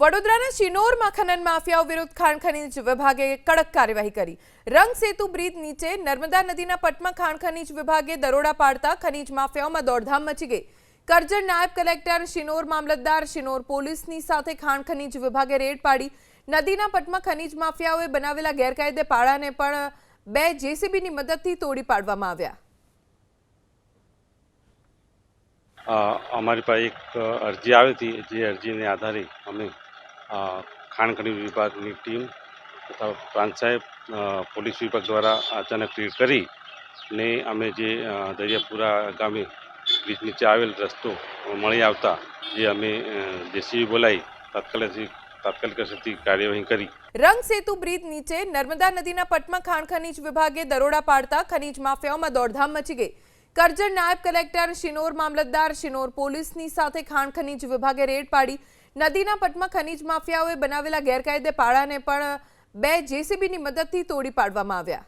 વડોદરાના શિનોરમાં ખનન માફિયાઓ વિરુદ્ધ ખાણ ખનીજ વિભાગે કડક કાર્યવાહી કરી. રંગ સેતુ બ્રિજ નીચે નર્મદા નદીના પટમાં ખાણ ખનીજ વિભાગે દરોડા પાડતા ખનીજ માફિયાઓમાં દોડધામ મચી ગઈ. કરજણ નાયબ કલેક્ટર, શિનોર મામલતદાર, શિનોર પોલીસની સાથે ખાણ ખનીજ વિભાગે રેડ પાડી. નદીના પટમાં ખનીજ માફિયાઓએ બનાવેલા ગેરકાયદે પાળાને પણ બે જેસીબીની મદદથી તોડી પાડવામાં આવ્યા. અમારી પાસે એક અરજી આવી હતી, જે અરજીને આધારે અમે ખાણ વિભાગની ટીમ તથા પ્રાંત સાહેબ પોલીસ વિભાગ દ્વારા અચાનક રેડ કરી ને અમે જે દરિયાપુરા ગામે બ્રિજ નીચે આવેલ રસ્તો મળી આવતા જે અમે જેસીબી બોલાવી તાત્કાલિક તાત્કાલિક અસરથી કાર્યવાહી કરી. રંગ સેતુ બ્રિજ નીચે નર્મદા નદીના પટમાં ખાણ વિભાગે દરોડા પાડતા ખનીજ માફિયાઓમાં દોડધામ મચી ગઈ. કરજણ નાયબ કલેક્ટર, શિનોર મામલતદાર, શિનોર પોલીસની સાથે ખાણ ખનીજ વિભાગે રેડ પાડી નદીના પટમાં ખનીજ માફિયાઓએ બનાવેલા ગેરકાયદે પાળાને પણ બે જેસીબીની મદદથી તોડી પાડવામાં આવ્યા.